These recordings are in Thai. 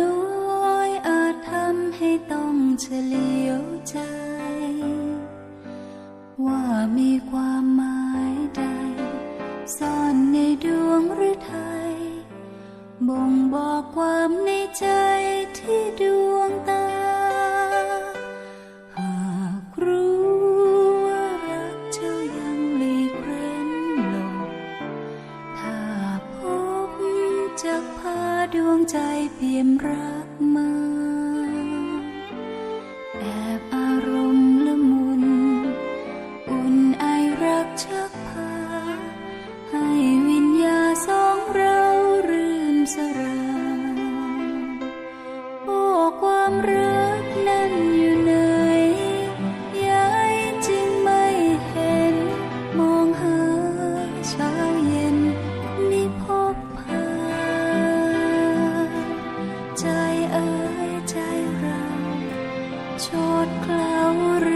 น้อยอาจทำให้ต้องเฉลียวใจ ว่ามีความหมายใด ซ่อนในดวงหรือไทย บ่งบอกความในใจ ดวงใจเปี่ยมรักมา kau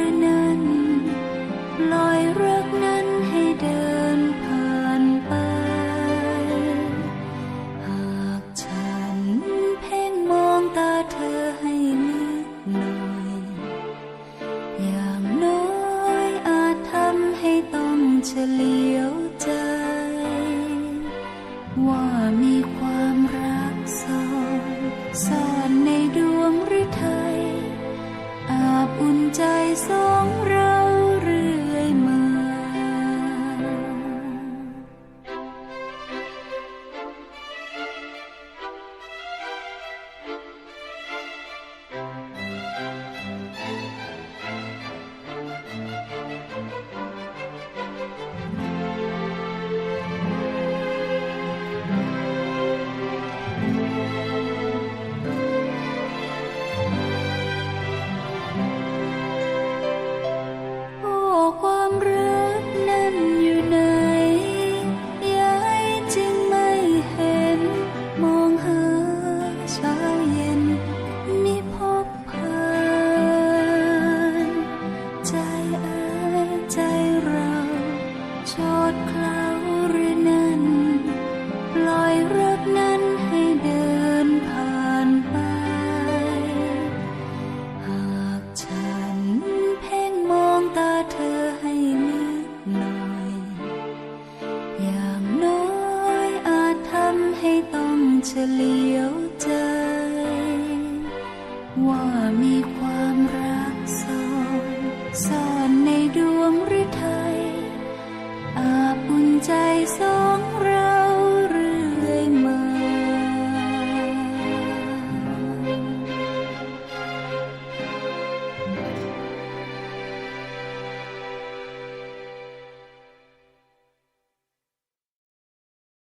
เลียวใจ ว่ามีความรักซ่อนซ่อน